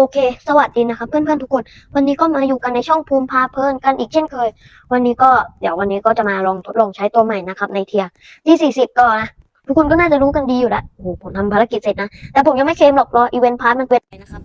โอเค สวัสดีนะครับเพื่อนๆทุกคน วันนี้ก็มาอยู่กันในช่องภูมิพาเพลินกันอีกเช่นเคย วันนี้ก็เดี๋ยววันนี้ก็จะมาลองทดลองใช้ตัวใหม่นะครับในเทียร์ที่ 40ก็นะทุกคนก็น่าจะรู้กันดีอยู่แล้วโอ้โหผมทำภารกิจเสร็จนะ แต่ผมยังไม่เคลมหรอกรออีเวนต์พาร์ทมันเป็นนะครับ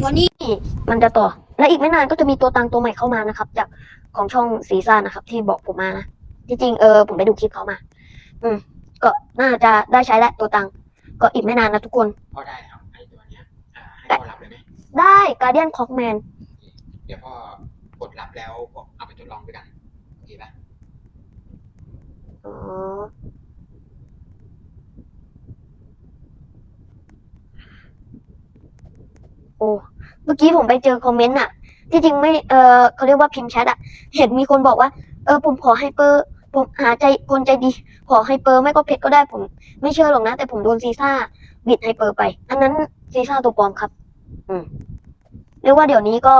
ตัวนี้มันจะต่อ และอีกไม่นานก็จะมีตัวตังตัวใหม่เข้ามานะครับ จากของช่องซีซ่านะครับ ที่บอกผมมานะที่จริงเออผมไปดูคลิปเขามา อืม ก็น่าจะได้ใช้แล้วตัวตังก็อีกไม่นานนะทุกคนพ่อได้แล้วไอ้ตัวเนี้ยอ่าให้พ่อรับเลยไหมได้ การเดียนคอกแมนเดี๋ยวพ่อกดรับแล้วเอาไปทดลองด้วยกันโอเคปะอ๋อโอ้เมื่อกี้ผมไปเจอคอมเมนต์อะที่จริงไม่เออเขาเรียกว่าพิมพ์แชทอะเห็นมีคนบอกว่า เออผมขอให้เปอร์ผมหาใจคนใจดี ขอให้เปอร์ไม่ก็เพชรก็ได้ผม ไม่เชื่อหรอกนะ แต่ผมโดนซีซ่าบิดไฮเปอร์ไป อันนั้นซีซ่าตัวปลอมครับ อืม เรียกว่าเดี๋ยวนี้ก็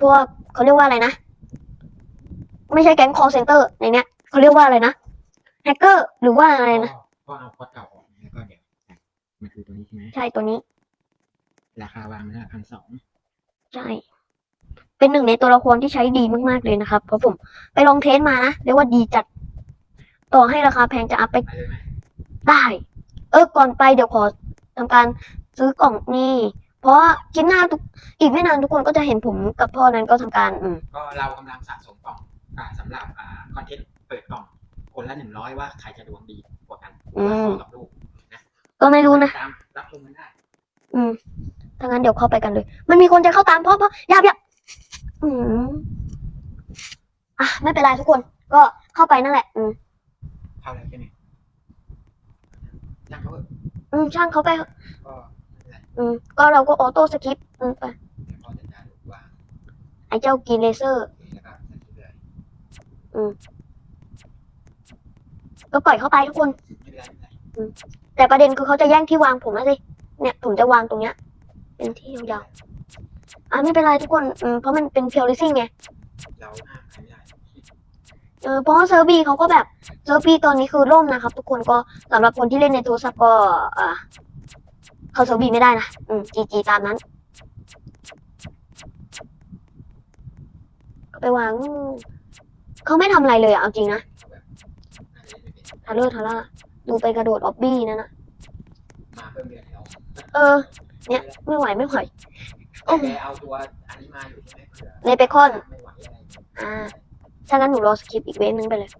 พวกเขาเรียกว่าอะไรนะ ไม่ใช่แก๊งคอร์เซนเตอร์ในเนี้ยเขาเรียกว่าอะไรนะแฮกเกอร์หรือว่าอะไรนะพ่อเอาคอร์สเก่าออกแล้วก็เดี๋ยวอะมันคือตัวนี้ใช่ไหมใช่ตัวนี้ ราคาวางมันละพันสองใช่ เป็นหนึ่งในตัวละครที่ใช้ดีมากๆเลยนะครับ เพราะผมไปลองเทสมานะเรียกว่าดีจัด ต่อให้ราคาแพงจะอัพไปไปเลยไหมได้ เออก่อนไปเดี๋ยวขอทำการซื้อกล่องนี่ เพราะว่าคลิปหน้าทุกอีกไม่นานทุกคนก็จะเห็นผมกับพ่อนั้นก็ทำการอืมก็เรากำลังสะสมกล่องอ่าสำหรับอ่าคอนเทนต์เปิดกล่อง คนละหนึ่งร้อยว่าใครจะดวงดีกว่ากันอืมพ่อกับลูกก็ไม่รู้นะ ตามรับชมกันได้ อืมถ้างั้นเดี๋ยวเข้าไปกันเลย มันมีคนจะเข้าตามพ่อพ่ออย่าอย่าอืมอะไม่เป็นไรทุกคน ก็เข้าไปนั่นแหละ อืม เข้าแล้วใช่ไหมยังเขาเถอะอืมช่างเขาไป ก็ไม่เป็นไร อืม ก็เราก็ออโต้สคริปอืมไปไอ้เจ้ากีนเลเซอร์แล้วก็ปล่อยเข้าไปทุกคนไม่เป็นไรไม่เป็นไรแต่ประเด็นคือเขาจะแย่งที่วางผมนะสิ เนี่ยผมจะวางตรงเนี้ย เป็นที่ยาวๆอะไม่เป็นไรทุกคน อืม เพราะมันเป็นเพียวลิซิ่งไงเออเพราะเซอร์บีเขาก็แบบเซอร์บีตอนนี้คือล่มนะครับ ทุกคนก็สำหรับคนที่เล่นในโทรศัพท์ก็อ่า เข้าเซอร์บีไม่ได้นะอืมจีจีตามนั้นก็ไปวางอืมเขาไม่ทำอะไรเลยอะเอาจริงนะน่าจะเล่นไม่เป็นทาเลอร์ทาร่าดูไปกระโดดออบบี้นั่นนะมาเพิ่มเดือนแล้วเออ เนี่ยไม่ไหวไม่ไหว โอ้แต่เอาตัวอันนี้มาอยู่ใช่ไหมเผื่อในเบคอน ไม่ไหวอะไรอย่างเงี้ยอ่าถ้างั้นหนูรอสคริปต์อีกเว้นนึงไปเลย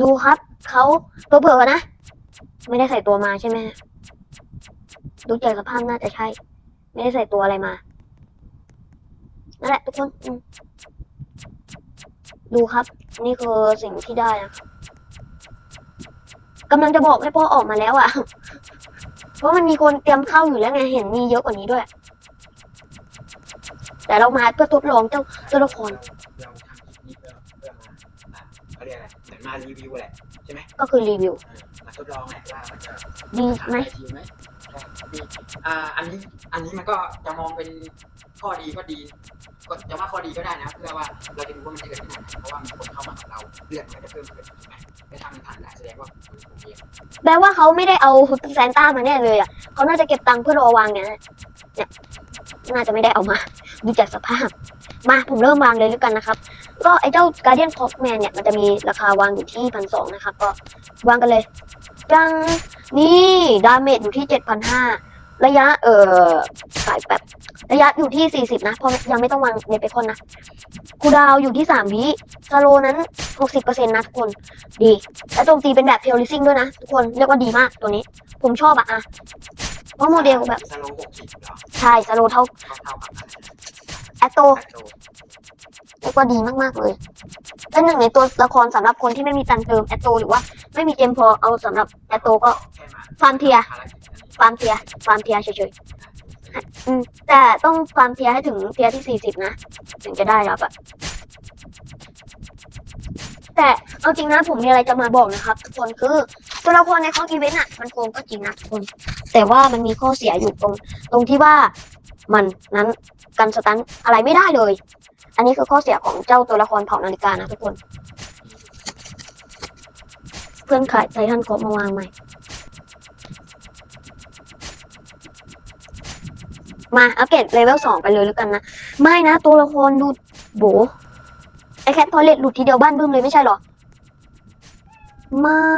ดูครับ เขาตัวเผื่อนะ ไม่ได้ใส่ตัวมาใช่ไหม ดูจากสภาพน่าจะใช่ ไม่ได้ใส่ตัวอะไรมา นั่นแหละทุกคนอืมดูครับ นี่คือสิ่งที่ได้นะครับกำลังจะบอกให้พ่อออกมาแล้วอะ่ะ เพราะมันมีคนเตรียมเข้าอยู่แล้วไง เห็นมีเยอะกว่านี้ด้วย แต่เรามาเพื่อทดลองเจ้าตัวละครเราทำคลิปนี้เพื่อเพื่อมาอ่าเขาเรียกอะไรเหมือนมารีวิวแหละใช่ไหมก็คือรีวิวเออมาทดลองแหละว่ามันจะดีไหม อ่าอันนี้อันนี้มันก็จะมองเป็นข้อดีก็ดีก็จะว่าข้อดีก็ได้นะ เพื่อว่าเราจะดูว่ามันจะเกิดขนาดไหนเพราะว่ามีคนเข้ามากับเราเลือดมันจะเพิ่มขึ้นใช่ไหมไม่ทำมันทันได้แสดงว่ามันโอเคแปลว่าเขาไม่ได้เอาแซนต้ามาแน่เลยอะเขาน่าจะเก็บตังค์เพื่อรอวางเนี่ยนะเนี่ยน่าจะไม่ได้เอามาดูจากสภาพ มาผมเริ่มวางเลยแล้วกันนะครับ ก็ไอ้เจ้า Guardian c o c k Man เนี่ยมันจะมีราคาวางอยู่ที่พันสองนะครับก็วางกันเลย จัง นี่ดาเมจอยู่ที่เจ็ดพันห้าระยะเอ่อสายแบบระยะอยู่ที่สี่สิบนะเพราะยังไม่ต้องวางในเบคอนนะคูลดาวน์อยู่ที่สามวิสโลนั้นหกสิบเปอร์เซ็นต์นะทุกคน ดี และโจมตีเป็นแบบเพลลิซิ่งด้วยนะทุกคนเรียกว่าดีมากตัวนี้ ผมชอบอะอะเพราะโมเดลแบบ สโลหกสิบเหรอใช่สโลเท่าเท่าเท่ากับอะไรนะแอตโตแอตโต เรียกว่าดีมากๆเลยเป็นหนึ่งในตัวละครสำหรับคนที่ไม่มีตังเติมแอตโตหรือว่าไม่มีเกมพอเอาสำหรับแอตโตก็ค่มาฟาร์มเทียร์ภารกิจอันนี้ฟาร์มเทียฟาร์มเทียเฉยๆแต่ต้องฟาร์มเทียให้ถึงเทียที่สี่สิบนะ ถึงจะได้รับอะแต่เอาจริงนะผมมีอะไรจะมาบอกนะครับทุกคนคือตัวละครในคอร์อีเวนต์อะมันโกงก็จริงนะทุกคน แต่ว่ามันมีข้อเสียอยู่ตรง ตรงที่ว่ามันนั้นกันสตันอะไรไม่ได้เลย อันนี้คือข้อเสียของเจ้าตัวละครเผ่านาฬิกานะทุกคน เพื่อนขายไททันคมาวางใหม่ มาอัปเกรดเลเวลสองไปเลยแล้วกันนะ ไม่นะ ตัวละครดูโบไอแคททอยเลตหลุดทีเดียวบ้านบึ้มเลยไม่ใช่หรอ ไม่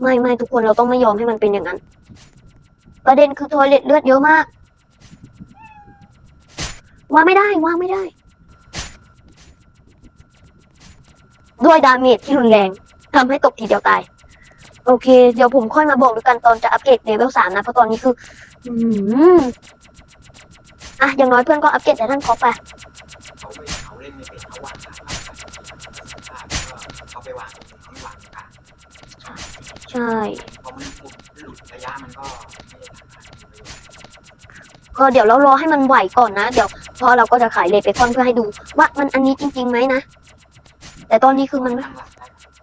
ไม่ไม่ทุกคนเราต้องไม่ยอมให้มันเป็นอย่างนั้น ประเด็นคือทอยเลตเลือดเยอะมากวางไม่ได้วางไม่ได้ ด้วยดาเมจที่รุนแรงทำให้ตกทีเดียวตาย โอเค เดี๋ยวผมค่อยมาบอกดูกันตอนจะอัปเกรดเลเวลสามนะ เพราะตอนนี้คือ อืมอะอย่างน้อยเพื่อนก็อัปเกรดแต่ท่านครบไปเขาเล่นไม่เป็นเขาวางขาเขาไปวางเขาวางกลาใช่พอมันหลุดระยะมันก็ก็เดี๋ยวเรารอให้มันไหวก่อนนะ เดี๋ยวพอเราก็จะขายเลทไปคอนเพื่อให้ดู ว่ามันอันนี้จริงๆไหมนะ แต่ตอนนี้คือมันไม่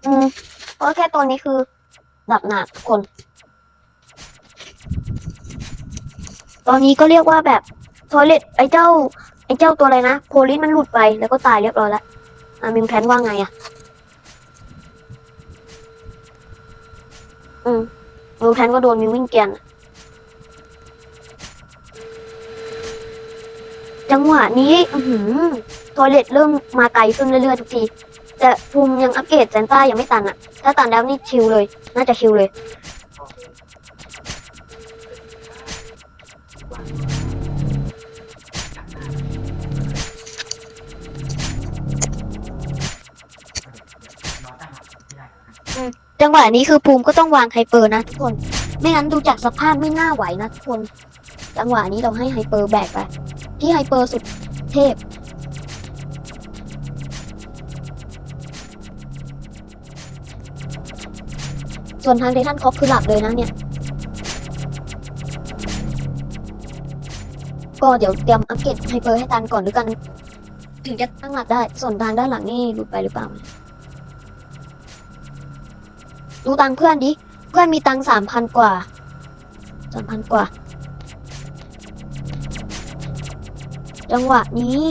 อืมเพราะแค่ตอนนี้คือดับหนักทุกคน ตอนนี้ก็เรียกว่าแบบทอยเลตไอ้เจ้า ไอ้เจ้าตัวอะไรนะโพลิสมันหลุดไปแล้วก็ตายเรียบร้อยแล้วอามิมแพนว่าไงอะ อืมมิมแพนก็โดนมิววิ่งเกียนจังหวะนี้ อือหือทอยเลตเริ่มมาไกลขึ้นเรื่อยๆทุกที แต่ภูมิยังอัปเกรดเซนต้ายังไม่ตันอะถ้าตันแล้วนี่ชิลเลย น่าจะชิลเลยก็เป็นวางจับหน้าเราตั้งหลักไม่ได้นะจังหวะนี้คือภูมิก็ต้องวางไฮเปอร์นะทุกคน ไม่งั้นดูจากสภาพไม่น่าไหวนะทุกคน จังหวะนี้เราให้ไฮเปอร์แบกไป ที่ไฮเปอร์สุดเทพ ส่วนทางเดทันคอปคือหลับเลยนะเนี่ย ก็เดี๋ยวเตรียมอัปเกรดไฮเปอร์ให้ตันก่อนหรือกัน ถึงจะตั้งหลักได้ ส่วนทางด้านหลังนี่หลุดไปหรือเปล่า ดูตังเพื่อนดิ เพื่อนมีตังสามพันกว่าสามพันกว่า จังหวะนี้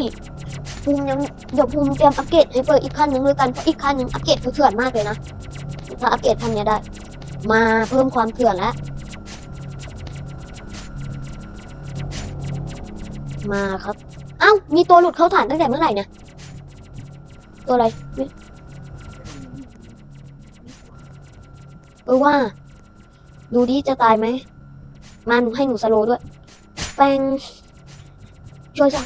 ภูมิยังเดี๋ยวภูมิเตรียมอัปเกรดให้เปิดอีกขั้นหนึ่งเลยกันเพราะอีกขั้นหนึ่งอัปเกรดคือเถื่อนมากเลยนะถ้าอัปเกรดทันเนี้ยได้ มาเพิ่มความเถื่อนแล้วมาครับ เอ้า มีตัวหลุดเข้าฐานตั้งแต่เมื่อไหร่เนี่ยตัวอะไรเออว่า ดูดิจะตายไหมมันให้หนูสโลด้วย แปงช่วยจ้ะ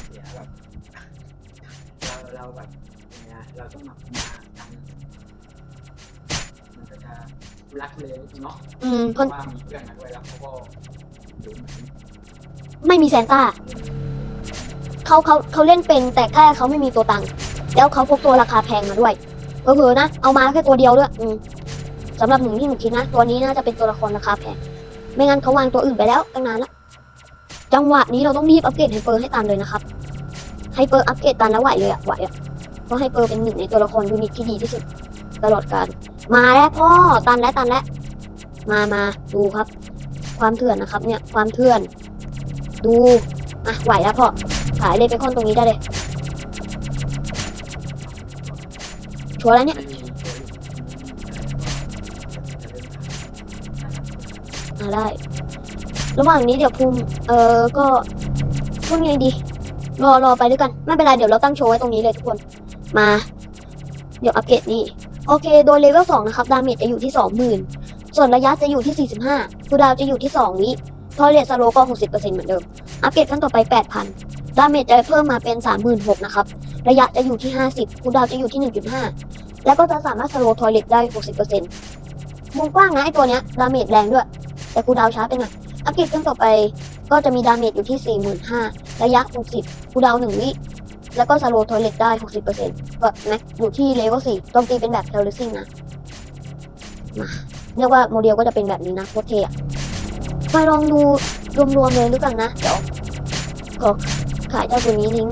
รักทุเลนิดนึงเนาะอืมเพเพิ่นราะว่ามีเพื่อนมาด้วยแล้วเขาก็ดูเหมือนไม่มีแซนต้าเขาเขาเขาเล่นเป็นแต่แค่เขาไม่มีตัวตังค์แล้วเขาพกตัวราคาแพงมาด้วยเผลอๆนะเอามาแค่ตัวเดียวด้วยอืมสำหรับหนูที่หนูคิดนะ ตัวนี้น่าจะเป็นตัวละครราคาแพงไม่งั้นเขาวางตัวอื่นไปแล้วตั้งนานละจังหวะนี้เราต้องรีบอัปเกรดไฮเปอร์ให้ตันเลยนะครับไฮเปอร์อัปเกรดตันแล้วไหวเลยอะไหวอะเพราะไฮเปอร์เป็นหนึ่งในตัวละครยูนิตที่ดีที่สุด ตลอดกาลมาแล้วพ่อตันแล้วตันแล้วมามาดูครับ ความเถื่อนนะครับ เนี่ยความเถื่อน ดูอะไหวแล้วพ่อขายเลยไปคอนตรงนี้ได้เลยชัวร์แล้วเนี่ยมาได้ ระหว่างนี้เดี๋ยวภูมิเออก็พูดไงดี รอรอไปด้วยกัน ไม่เป็นไร เดี๋ยวเราตั้งโชว์ไว้ตรงนี้เลยทุกคน มา เดี๋ยวอัปเกรดนี่ โอเค โดยเลเวลสองนะครับ ดาเมจจะอยู่ที่สองหมื่นส่วนระยะจะอยู่ที่สี่สิบห้าคูดาวจะอยู่ที่สองวิทอยเลตสโลก็หกสิบเปอร์เซ็นต์เหมือนเดิม อัปเกรดขั้นต่อไปแปดพันดาเมจจะเพิ่มมาเป็นสามหมื่นหกนะครับ ระยะจะอยู่ที่ห้าสิบคูดาวจะอยู่ที่หนึ่งจุดห้าแล้วก็จะสามารถสโลทอยเลตได้หกสิบเปอร์เซ็นต์มุมกว้างนะไอตัวเนี้ย ดาเมจแรงด้วย แต่คูดาวช้าไปหน่อย อัปเกรดขั้นต่อไปก็จะมีดาเมจอยู่ที่ 45,000 ระยะ 60คูดาวน์1วิ แล้วก็สโลว์ทอยเลตได้ 60%ก็แม็กอยู่ที่เลเวล4โจมตีเป็นแบบเทลเลซิ่งนะมาเรียกว่าโมเดลก็จะเป็นแบบนี้นะโคตรเท่อะไปลองดูรวมๆเลยด้วยกันนะ เดี๋ยวขอขายเจ้าตัวนี้ทิ้ง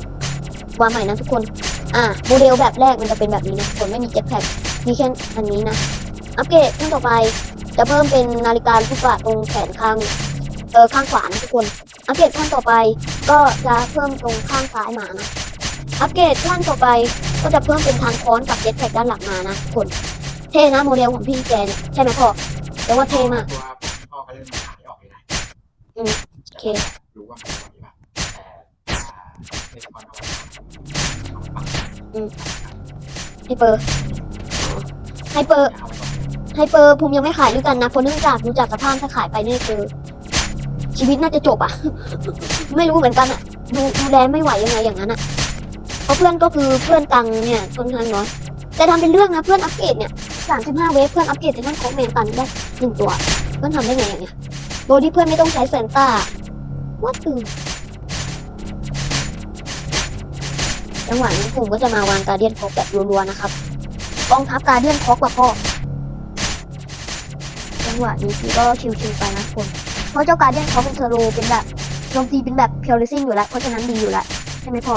วางใหม่นะทุกคน อ่าโมเดลแบบแรกมันจะเป็นแบบนี้นะทุกคนไม่มีเจ็ตแพ็คมีแค่อันนี้นะ อัปเกรดขั้นต่อไปจะเพิ่มเป็นนาฬิกาลูกกระตรงแขนข้างเออข้างขวานะทุกคน อัปเกรดขั้นต่อไปก็จะเพิ่มตรงข้างซ้ายมานะ อัปเกรดขั้นต่อไปก็จะเพิ่มเป็นทางค้อนกับเจ็ตแพ็กด้านหลังมานะคนเท่นะโมเดลของพี่แกเนี่ยใช่ไหมพ่อแต่ว่าเท่มากตัวพ่อก็เริ่มขายออกเลยนะโอเครู้ว่ามันเป็นแบบนี้ป่ะเฉพาะเอาเอาปักไฮเปอร์ไฮเปอร์ไฮเปอร์ผมยังไม่ขายด้วยกันนะเพราะเนื่องจากดูจากสภาพถ้าขายไปเนี่ยคือชีวิตน่าจะจบอะไม่รู้เหมือนกันอะดูดูแลไม่ไหวยังไงอย่างนั้นอะ เพราะเพื่อนก็คือเพื่อนตังเนี่ยค่อนข้างน้อยแต่ทำเป็นเรื่องนะเพื่อนอัปเกรดเนี่ยสามสิบห้าเวฟเพื่อนอัปเกรดถึงขั้นคอมเมนตันได้หนึ่งตัว เพื่อนทำได้ไงอย่างเงี้ยโดยที่เพื่อนไม่ต้องใช้แซนต้าว่าตื่นจังหวะนี้ผมก็จะมาวางการเดียนคอกแบบรัวๆนะครับกองทัพการเดียนคอกกับพ่อจังหวะนี้พี่ก็ชิวๆไปนะคนเพราะเจ้าการเดียนเขาเป็นเทโรเป็นแบบโจมตีเป็นแบบเพียวลิซิ่งอยู่แล้วเพราะฉะนั้นดีอยู่แล้วใช่ไหมพ่อ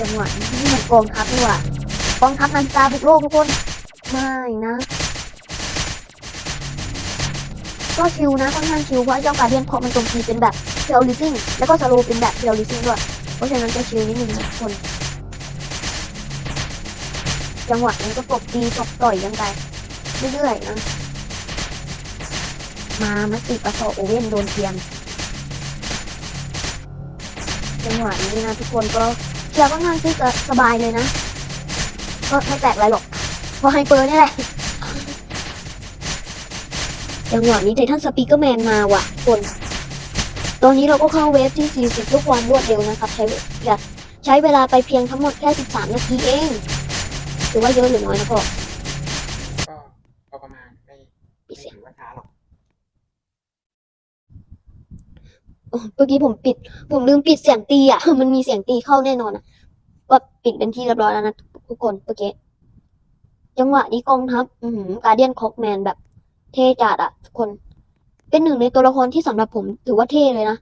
จังหวะนี้นี่มันกองทัพนี่หว่ากองทัพนันจาบุกโลกทุกคน ไม่นะ ก็ชิวนะค่อนข้างชิวเพราะเจ้าการเดียนเขามันโจมตีเป็นแบบเพียวลิซิ่งแล้วก็สโลเป็นแบบเพียวลิซิ่งด้วย เพราะฉะนั้นจะชิวนิดนึงทุกคน จังหวะนี้ก็ตบตีตบต่อยกันไปเรื่อยๆนะมามัตติประโซโอเว่นโดนเทียมจังหวะนี้นะทุกคนก็ เร์ค่อนข้างที่จะสบายเลยนะก็ไม่แปลกอะไรหรอกเพราะไฮเปอร์นี่แหละจังหวะนี้ไททันสปีกเกอร์แมนมาว่ะคนตอนนี้เราก็เข้าเวฟที่ 40ทุกวันรวดเร็วนะครับ ใช้ใช้เวลาไปเพียงทั้งหมดแค่ 13 นาทีเองถือว่าเยอะหรือน้อยนะพ่อก็ประมาณไม่ปิไม่ดเสียง ถือว่าช้าหรอก อ๋อ เมื่อกี้ผมปิด ผมลืมปิดเสียงตีอะ มันมีเสียงตีเข้าแน่นอนอะก็ปิดเป็นที่เรียบร้อยแล้วนะทุกคนเมื่อกี้จังหวะนี้กองทัพอืการเดียนคอกแมนแบบเท่จัดอะ ทุกคน เป็นหนึ่งในตัวละครที่สำหรับผมถือว่าเท่เลยนะ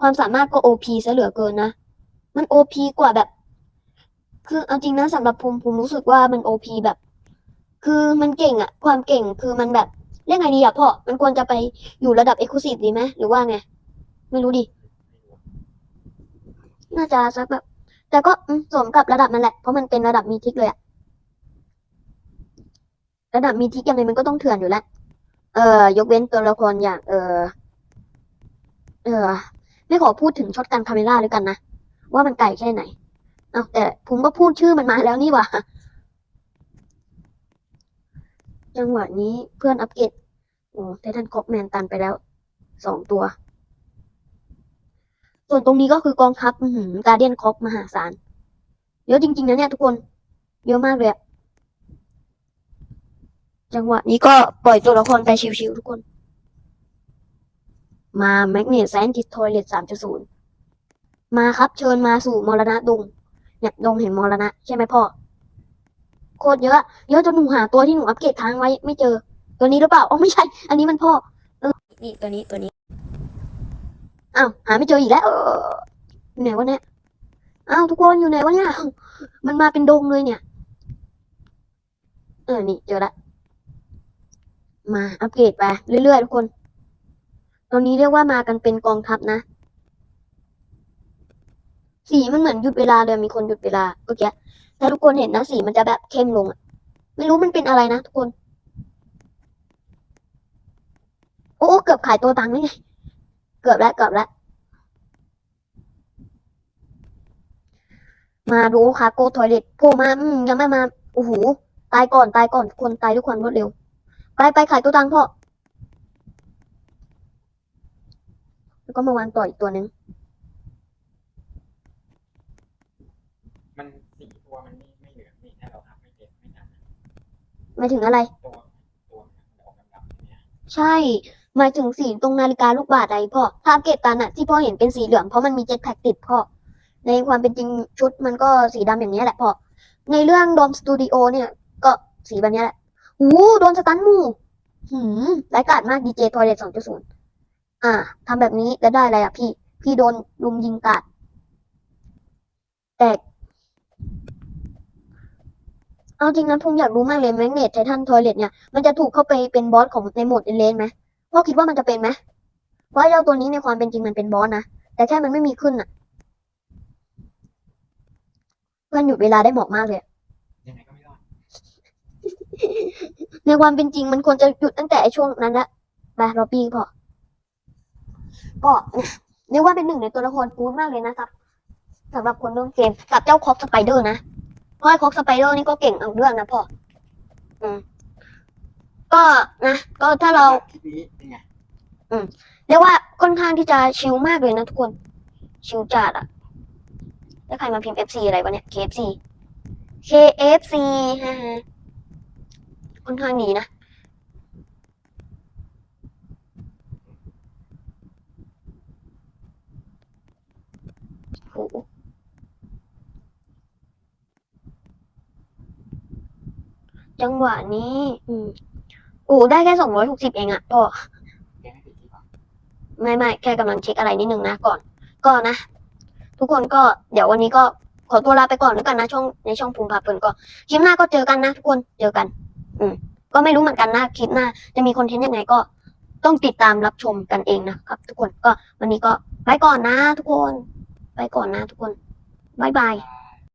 ความสามารถก็โอพีซะเหลือเกินนะ มันโอพีกว่าแบบ คือเอาจริงนะสำหรับผมผมรู้สึกว่ามันโอพีแบบ คือมันเก่งอะ ความเก่งคือมันแบบเรียกไงดีอะพ่อ มันควรจะไปอยู่ระดับเอ็กซ์คลูซีฟดีไหมหรือว่าไง ไม่รู้ดิ น่าจะสักแบบ แต่ก็สมกับระดับนั่นแหละ เพราะมันเป็นระดับมีทิกเลยอะระดับมีทิกยังไงมันก็ต้องเถื่อนอยู่แล้ว เออยกเว้นตัวละครอย่าง เออ เออ ไม่ขอพูดถึงช็อตกันคาเมล่าแล้วกันนะ ว่ามันไกลแค่ไหน เอาแต่ผมก็พูดชื่อมันมาแล้วนี่ว่าจังหวะนี้เพื่อนอัปเกรดโอ้ไททันคอปแมนตันไปแล้วสองตัว ส่วนตรงนี้ก็คือกองทัพการเดียนคอปมหาศาลเยอะจริง ๆ นะเนี่ยทุกคน เยอะมากเลยอะจังหวะนี้ก็ปล่อยตัวละครไปชิวๆทุกคน มาแมกเนตแซนติทอยเลตสามจุดศูนย์มาครับเชิญมาสู่มรณะดงเนี่ยดงแห่งมรณะ ใช่ไหมพ่อ โคตรเยอะ เยอะจนหนูหาตัวที่หนูอัปเกรดค้างไว้ไม่เจอ ตัวนี้หรือเปล่าอ๋อไม่ใช่ อันนี้มันพ่อเออนี่ตัวนี้ตัวนี้ อ้าวหาไม่เจออีกแล้วอยู่ไหนวะเนี่ยอ้าวทุกคนอยู่ไหนวะเนี่ยมันมาเป็นดงเลยเนี่ย เออนี่เจอละมาอัปเกรดไปเรื่อยๆทุกคน ตอนนี้เรียกว่ามากันเป็นกองทัพนะ สีมันเหมือนหยุดเวลาเลยมีคนหยุดเวลาเมื่อกี้ถ้าทุกคนเห็นนะสีมันจะแบบเข้มลงอะไม่รู้มันเป็นอะไรนะทุกคน โอ้เกือบขายตัวตังค์นี่ไง เกือบแล้วเกือบแล้ว มาดูคาโก้ทอยเล็ตโผล่มาอืมยังไม่มาโอ้โหตายก่อนตายก่อนทุกคนตายด้วยความรวดเร็ว ไปไปขายตัวตังค์พ่อแล้วก็มาวางต่ออีกตัวหนึ่งมันสีตัวมันไม่ไม่เหลืองนี่ถ้าเราทำไม่เต็มไม่ทันหมายถึงอะไร ตัวตัวมันจะออกดำๆใช่ไหมใช่ หมายถึงสีตรงนาฬิกาลูกบาศก์ไอพ่อถ้าอัปเกตตันอะที่พ่อเห็นเป็นสีเหลืองเพราะมันมีเจ็ตแพ็กติดพ่อ ในความเป็นจริงชุดมันก็สีดำอย่างนี้แหละพ่อ ในเรื่องโดมสตูดิโอเนี่ย ก็สีแบบนี้แหละหูโดนสตันมูหืมร้ายกาจมากดีเจทอยเลตสองจุดศูนย์อ่าทำแบบนี้แล้วได้อะไรอะพี่ พี่โดนลุมยิงกาดแตกเอาจริงนะผมอยากรู้มากเลยแมกเนตไททันทอยเลตเนี่ย มันจะถูกเข้าไปเป็นบอสของในโหมดเอเลนไหม พ่อคิดว่ามันจะเป็นไหมเพราะไอ้เจ้าตัวนี้ในความเป็นจริงมันเป็นบอสนะ แต่แค่มันไม่มีขึ้นอะ เพื่อนหยุดเวลาได้เหมาะมากเลย ยังไงก็ไม่รอดในความเป็นจริงมันควรจะหยุดตั้งแต่ไอ้ช่วงนั้นละไปรอปีพอ ก็เรียกว่าเป็นหนึ่งในตัวละครฟูดมากเลยนะครับสำหรับคนเล่นเกมกับเจ้าคอกสไปเดอร์นะ เพราะไอ้คอกสไปเดอร์นี่ก็เก่งเอาเรื่องนะพ่อ อืม ก็นะก็ถ้าเราคลิปนี้เป็นไงเรียกว่าค่อนข้างที่จะชิลมากเลยนะทุกคน ชิลจัดอะแล้วใครมาพิมพ์ FC อะไรวะเนี่ย KFC KFC ฮะฮะค่อนข้างดีนะโอ้โหจังหวะนี้ อืมโอ้ได้แค่สองร้อยหกสิบเองอะพ่อแกไม่ผิดที่หรอไม่ไม่แค่กำลังเช็คอะไรนิดนึงนะก่อน ก็นะ ทุกคนก็เดี๋ยววันนี้ก็ขอตัวลาไปก่อนแล้วกันนะช่องในช่องภูมิภาเพลินก็คลิปหน้าก็เจอกันนะทุกคนเจอกัน อืมก็ไม่รู้เหมือนกันนะคลิปหน้า จะมีคอนเทนต์ยังไงก็ต้องติดตามรับชมกันเองนะครับ ทุกคนก็วันนี้ก็ไปก่อนนะ ทุกคน ไปก่อนนะ ทุกคนบายบายอ่า